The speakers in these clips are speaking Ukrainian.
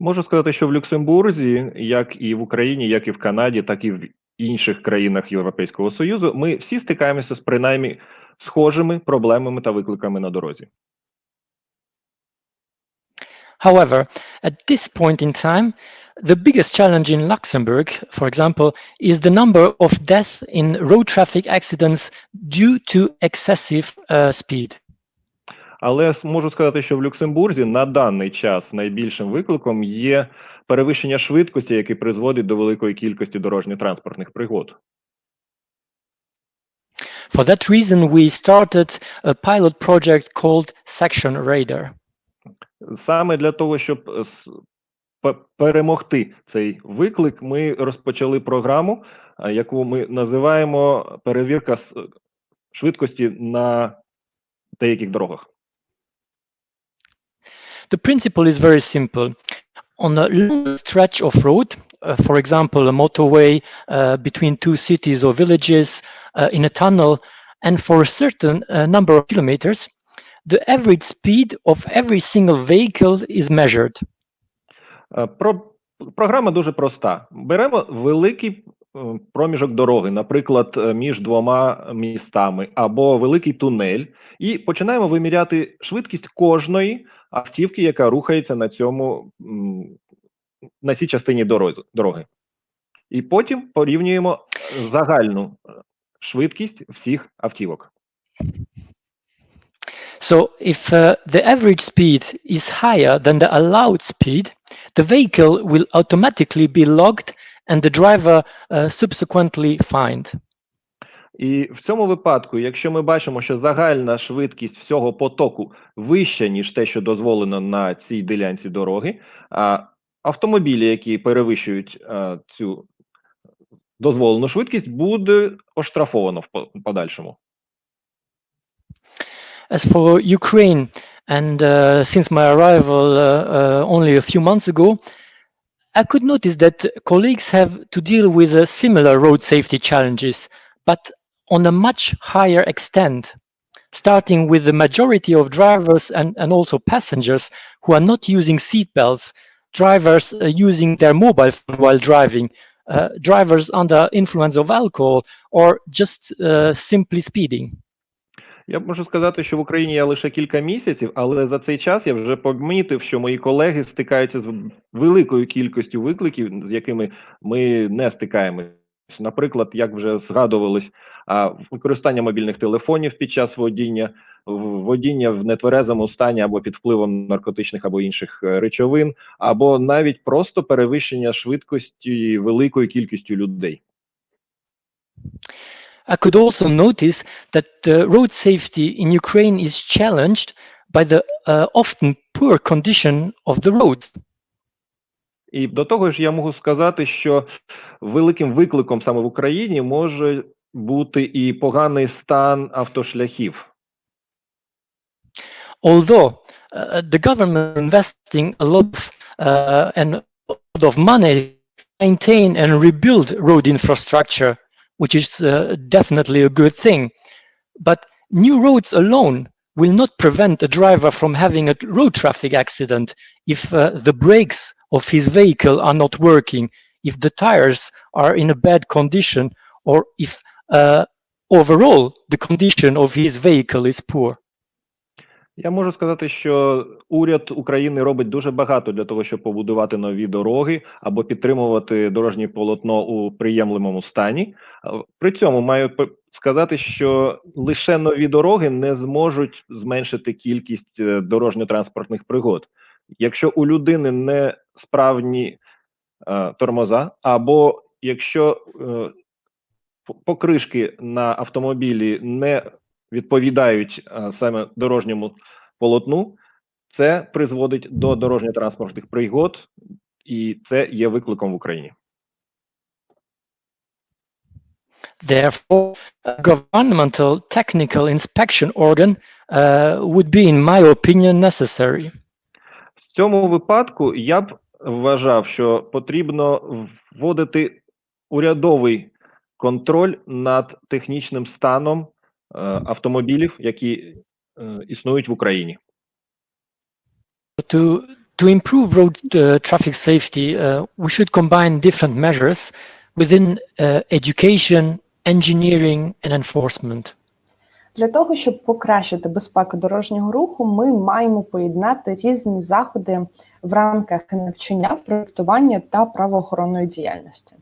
Можу сказати, що в Люксембурзі, як і в Україні, як і в Канаді, так і в інших країнах Європейського Союзу, ми всі стикаємося з принаймні схожими проблемами та викликами на дорозі. However, at this point in time, the biggest challenge in Luxembourg, for example, is the number of deaths in road traffic accidents due to excessive uh, speed. Але можу сказати, що в Люксембурзі на даний час найбільшим викликом є перевищення швидкості, яке призводить до великої кількості дорожньо-транспортних пригод. For that reason, we started a pilot project called Section Radar. Саме для того, щоб е, перемогти цей виклик, ми розпочали програму, яку ми називаємо перевірка швидкості на деяких дорогах. The principle is very simple. On a long stretch of road, uh, for example, a motorway uh, between two cities or villages, uh, in a tunnel, and for a certain uh, number of kilometers, the average speed of every single vehicle is measured. Е, Про програма дуже проста. Беремо великий е, проміжок дороги, наприклад, е, між двома містами або великий тунель, і починаємо виміряти швидкість кожної автівки, яка рухається на цьому на цій частині дороги. І потім порівнюємо загальну е, швидкість всіх автівок. So if uh, the average speed is higher than the allowed speed, the vehicle will automatically be logged and the driver uh, subsequently fined. І в цьому випадку, якщо ми бачимо, що загальна швидкість всього потоку вища, ніж те, що дозволено на цій ділянці дороги, а автомобілі, які перевищують а, цю дозволену швидкість, буде оштрафовано в подальшому. As for Ukraine, and uh, since my arrival uh, uh, only a few months ago, I could notice that colleagues have to deal with uh, similar road safety challenges, but on a much higher extent, starting with the majority of drivers and, and also passengers who are not using seatbelts, drivers uh, using their mobile phone while driving, uh, drivers under influence of alcohol, or just uh, simply speeding. Я можу сказати, що в Україні я лише кілька місяців, але за цей час я вже помітив, що мої колеги стикаються з великою кількістю викликів, з якими ми не стикаємося. Наприклад, як вже згадувалось, використання мобільних телефонів під час водіння, водіння в нетверезому стані або під впливом наркотичних або інших е, речовин, або навіть просто перевищення швидкості великою кількістю людей. I could also notice that uh, road safety in Ukraine is challenged by the uh, often poor condition of the roads. І до того ж, я можу сказати, що великим викликом саме в Україні може бути і поганий стан автошляхів. Although uh, the government investing a lot of, uh, and a lot of money maintain and rebuild road infrastructure, which is uh, definitely a good thing, but new roads alone will not prevent a driver from having a road traffic accident if uh, the brakes of his vehicle are not working, if the tires are in a bad condition, or if uh, overall the condition of his vehicle is poor. Я можу сказати, що уряд України робить дуже багато для того, щоб побудувати нові дороги або підтримувати дорожнє полотно у приємлемому стані. При цьому маю сказати, що лише нові дороги не зможуть зменшити кількість е, дорожньо-транспортних пригод. Якщо у людини не справні е, тормоза, або якщо е, покришки на автомобілі не відповідають е, саме дорожньому полотну, це призводить до дорожньо-транспортних пригод, і це є викликом в Україні. Therefore, a governmental technical inspection organ uh, would be, in my opinion, necessary. В цьому випадку я б вважав, що потрібно вводити урядовий контроль над технічним станом автомобілів, які е, існують в Україні. To to improve road uh, traffic safety, uh, we should combine different measures within uh, education, engineering, and enforcement. Для того, щоб покращити безпеку дорожнього руху, ми маємо поєднати різні заходи в рамках навчання, проєктування та правоохоронної діяльності.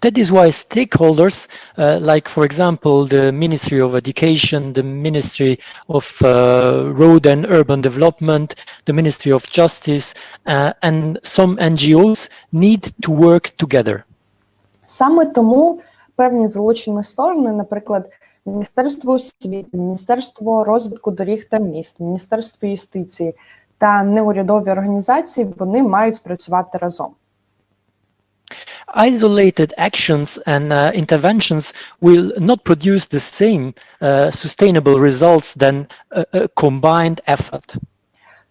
That is why stakeholders, uh, like, for example, the Ministry of Education, the Ministry of uh, Road and Urban Development, the Ministry of Justice, uh, and some NGOs need to work together. Саме тому певні залучені сторони, наприклад, Міністерство освіти, Міністерство розвитку доріг та міст, Міністерство юстиції та неурядові організації, вони мають спрацювати разом. Isolated actions and uh, interventions will not produce the same uh, sustainable results than a, a combined effort.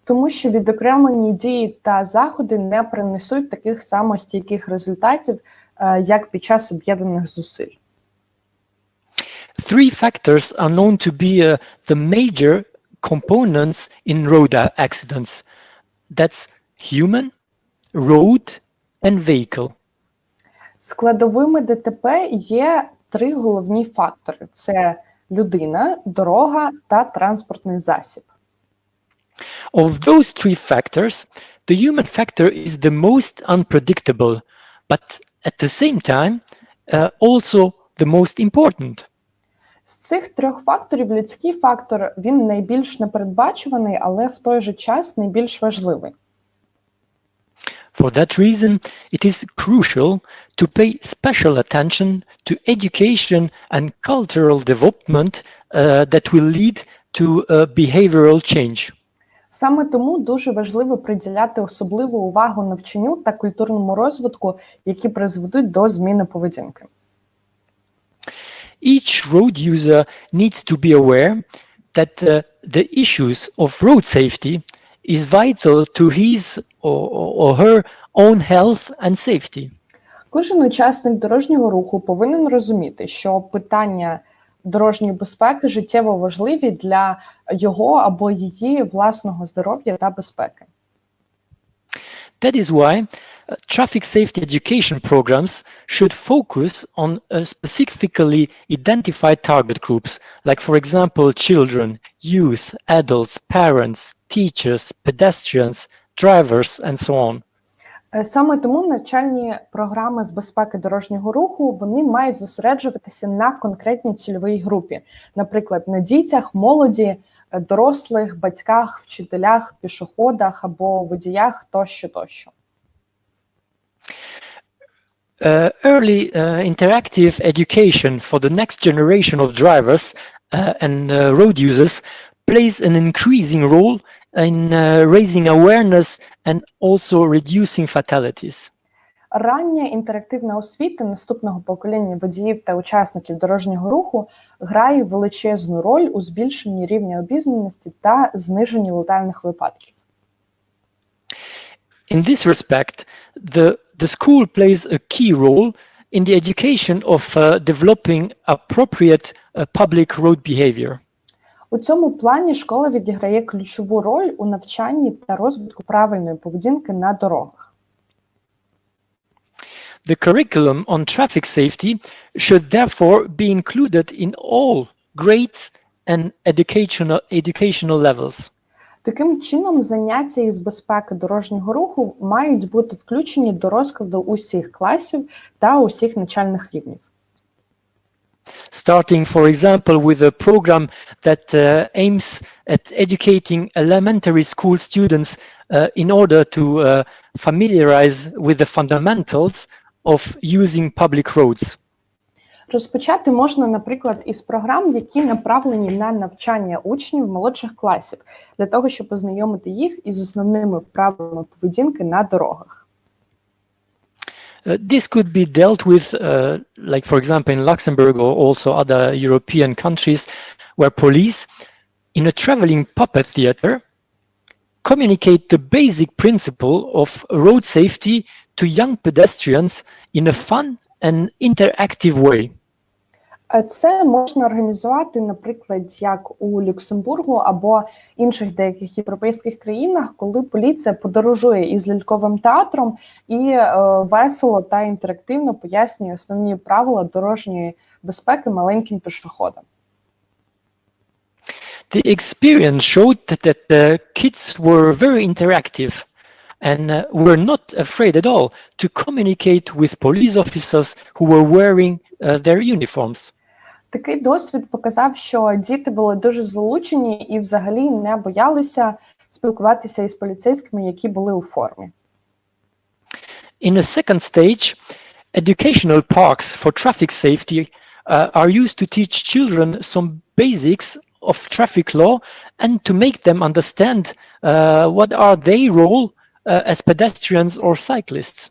Тому що відокремлені дії та заходи не принесуть таких самостійких результатів, е, як під час об'єднаних зусиль. Three factors are known to be uh, the major components in road a- accidents. That's human, road, and vehicle. Складовими ДТП є три головні фактори: це людина, дорога та транспортний засіб. Of those three factors, the human factor is the most unpredictable, but at the same time, uh, also the most important. З цих трьох факторів людський фактор він найбільш непередбачуваний, але в той же час найбільш важливий. For that reason, it is crucial to pay special attention to education and cultural development uh, that will lead to uh, behavioral change. Саме тому дуже важливо приділяти особливу увагу навчанню та культурному розвитку, які призведуть до зміни поведінки. Each road user needs to be aware that uh, the issues of road safety is vital to his or, or her own health and safety. Кожен учасник дорожнього руху повинен розуміти, що питання дорожньої безпеки життєво важливі для його або її власного здоров'я та безпеки. That is why uh, traffic safety education programs should focus on uh, specifically identified target groups, like, for example, children, youth, adults, parents, teachers, pedestrians, drivers, and so on. Е, Саме тому навчальні програми з безпеки дорожнього руху вони мають зосереджуватися на конкретній цільовій групі, наприклад, на дітях, молоді, е, дорослих, батьках, вчителях, пішоходах або водіях тощо тощо. Uh, early uh, interactive education for the next generation of drivers uh, and uh, road users plays an increasing role in uh, raising awareness and also reducing fatalities. Рання інтерактивна освіта наступного покоління водіїв та учасників дорожнього руху грає величезну роль у збільшенні рівня обізнаності та зниженні летальних випадків. In this respect, the, the school plays a key role in the education of uh, developing appropriate uh, public road behavior. У цьому плані школа відіграє ключову роль у навчанні та розвитку правильної поведінки на дорогах. The curriculum on traffic safety should therefore be included in all grades and educational, educational levels. Таким чином, заняття із безпеки дорожнього руху мають бути включені до розкладу усіх класів та усіх начальних рівнів. Starting, for example, with a program that uh, aims at educating elementary school students uh, in order to uh, familiarize with the fundamentals of using public roads. Розпочати можна, наприклад, із програм, які направлені на навчання учнів молодших класів, для того, щоб познайомити їх із основними правилами поведінки на дорогах. Uh, this could be dealt with, uh, like, for example, in Luxembourg or also other European countries, where police, in a traveling puppet theater, communicate the basic principle of road safety to young pedestrians in a fun and interactive way. Це можна організувати, наприклад, як у Люксембургу або інших деяких європейських країнах, коли поліція подорожує із ляльковим театром і е, весело та інтерактивно пояснює основні правила дорожньої безпеки маленьким пішоходам. The experience showed that the kids were very interactive and uh, were not afraid at all to communicate with police officers who were wearing uh, their uniforms. Такий досвід показав, що діти були дуже залучені і взагалі не боялися спілкуватися із поліцейськими, які були у формі. In a second stage, educational parks for traffic safety uh, are used to teach children some basics of traffic law and to make them understand uh, what are their role uh, as pedestrians or cyclists.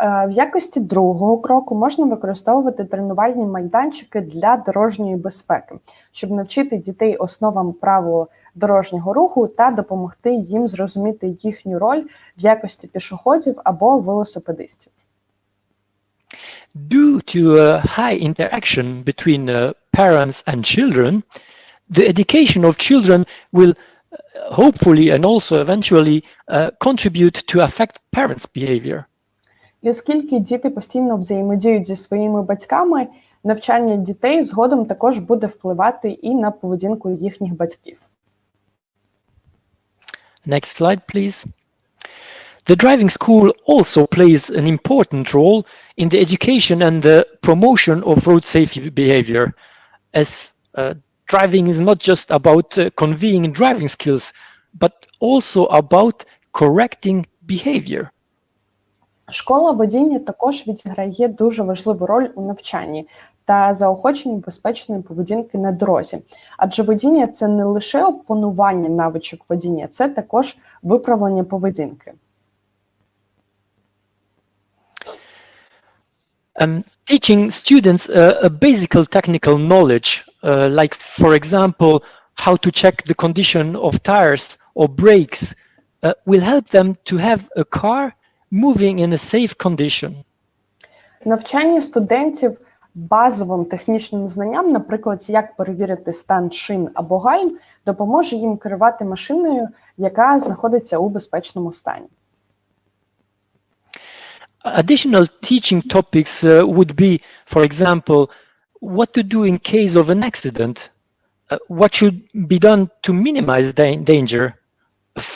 Е, В якості другого кроку можна використовувати тренувальні майданчики для дорожньої безпеки, щоб навчити дітей основам правил дорожнього руху та допомогти їм зрозуміти їхню роль в якості пішоходів або велосипедистів. Due to uh, high interaction between uh, parents and children, the education of children will uh, hopefully and also eventually uh, contribute to affect parents' behavior. І оскільки діти постійно взаємодіють зі своїми батьками, навчання дітей згодом також буде впливати і на поведінку їхніх батьків. Next slide, please. The driving school also plays an important role in the education and the promotion of road safety behavior, as uh, driving is not just about uh, conveying driving skills, but also about correcting behavior. Школа водіння також відіграє дуже важливу роль у навчанні та заохоченні безпечної поведінки на дорозі. Адже водіння це не лише опанування навичок водіння, це також виправлення поведінки. Um, teaching students uh, a basic technical knowledge, uh, like, for example, how to check the condition of tires or brakes, uh, will help them to have a car moving in a safe condition. Навчання студентів базовим технічним знанням, наприклад, як перевірити стан шин або гальм, допоможе їм керувати машиною, яка знаходиться у безпечному стані. Additional teaching topics uh, would be, for example, what to do in case of an accident, uh, what should be done to minimize da- danger,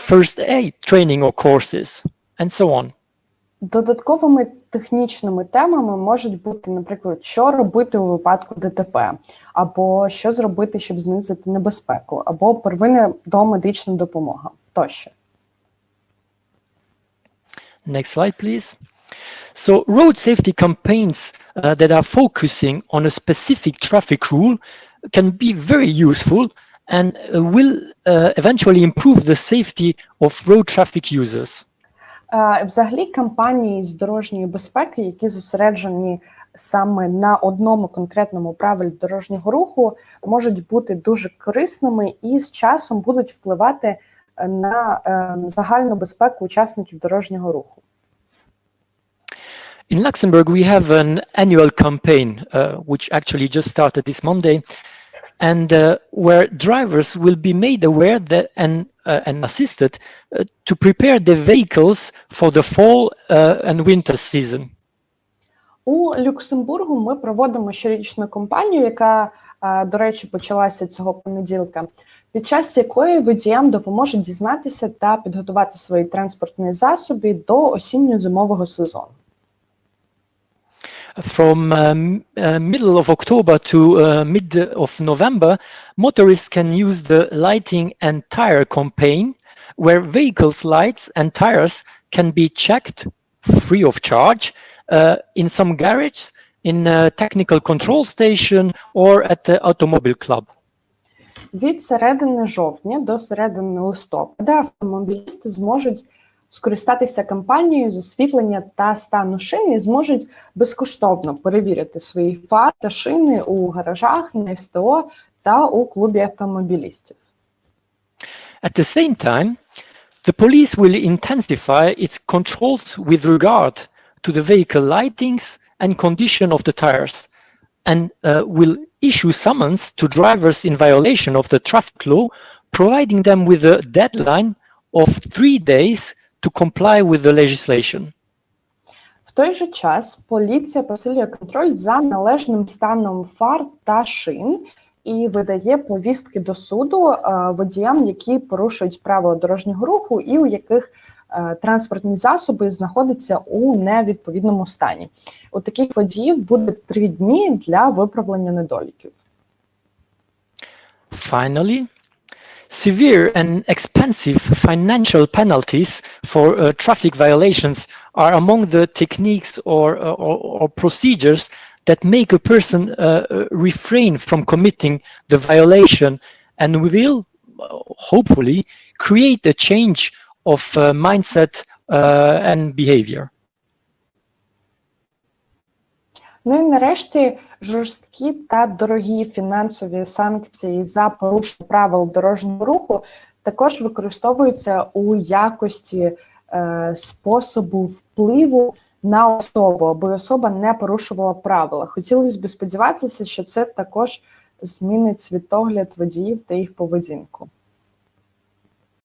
first aid training or courses, and so on. Додатковими технічними темами можуть бути, наприклад, що робити у випадку ДТП, або що зробити, щоб знизити небезпеку, або первинна домедична допомога тощо. Next slide, please. So road safety campaigns uh, that are focusing on a specific traffic rule can be very useful and uh, will uh, eventually improve the safety of road traffic users. Взагалі, кампанії з дорожньої безпеки, які зосереджені саме на одному конкретному правилі дорожнього руху, можуть бути дуже корисними і з часом будуть впливати е, на е, загальну безпеку учасників дорожнього руху. In Luxembourg, we have an annual campaign, uh, which actually just started this Monday, and uh, where drivers will be made aware that and uh, and assisted uh, to prepare their vehicles for the fall uh, and winter season. У Люксембургу ми проводимо щорічну кампанію, яка, е, до речі, почалася цього понеділка, під час якої водіям допоможе дізнатися та підготувати свої транспортні засоби до осінньо-зимового сезону. From um, uh, middle of October to uh, mid of November, motorists can use the lighting and tire campaign, where vehicles' lights and tires can be checked free of charge uh, in some garage, in a technical control station, or at the automobile club. Від середини жовтня до середини листопада автомобілісти зможуть скористатися кампанією з освітлення та стану шини і зможуть безкоштовно перевірити свої фари та шини у гаражах, на СТО та у клубі автомобілістів. At the same time, the police will intensify its controls with regard to the vehicle lightings and condition of the tires, and uh, will issue summons to drivers in violation of the traffic law, providing them with a deadline of three days to comply with the legislation. В той же час поліція посилює контроль за належним станом фар та шин і видає повістки до суду е, водіям, які порушують правила дорожнього руху, і у яких е, транспортні засоби знаходяться у невідповідному стані. У таких водіїв буде три дні для виправлення недоліків. Finally, severe and expensive financial penalties for uh, traffic violations are among the techniques or, uh, or, or procedures that make a person uh, uh, refrain from committing the violation and will uh, hopefully create a change of uh, mindset uh, and behavior. Ну і нарешті жорсткі та дорогі фінансові санкції за порушення правил дорожнього руху також використовуються у якості е, способу впливу на особу, аби особа не порушувала правила. Хотілося б сподіватися, що це також змінить світогляд водіїв та їх поведінку.